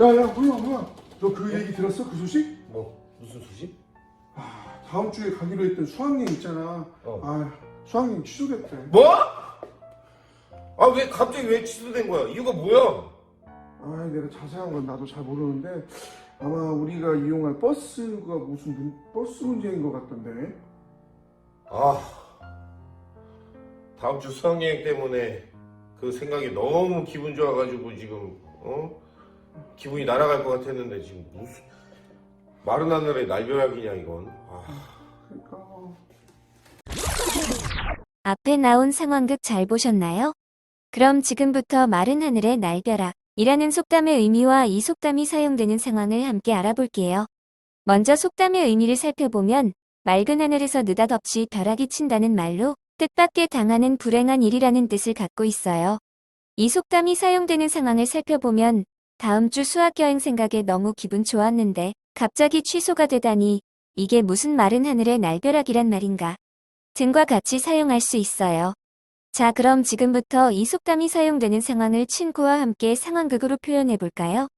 야야 뭐야 뭐야 너 그 얘기 들었어 그 소식? 뭐 무슨 소식? 다음 주에 가기로 했던 수학여행 있잖아 어. 아 수학여행 취소됐대 뭐? 아 왜 갑자기 왜 취소된 거야? 이유가 뭐야? 아 내가 자세한 건 나도 잘 모르는데 아마 우리가 이용할 버스가 무슨 문- 버스 문제인 것 같던데 아 다음 주 수학여행 때문에 그 생각이 너무 기분 좋아가지고 지금 어 기분이 날아갈 것 같았는데 지금 무슨 마른 하늘에 날벼락이냐 이건 아, 그러니까 앞에 나온 상황극 잘 보셨나요? 그럼 지금부터 마른 하늘의 날벼락 이라는 속담의 의미와 이 속담이 사용되는 상황을 함께 알아볼게요. 먼저 속담의 의미를 살펴보면 맑은 하늘에서 느닷없이 벼락이 친다는 말로 뜻밖의 당하는 불행한 일이라는 뜻을 갖고 있어요. 이 속담이 사용되는 상황을 살펴보면 다음 주 수학여행 생각에 너무 기분 좋았는데 갑자기 취소가 되다니 이게 무슨 마른 하늘의 날벼락이란 말인가. 등과 같이 사용할 수 있어요. 자, 그럼 지금부터 이 속담이 사용되는 상황을 친구와 함께 상황극으로 표현해 볼까요?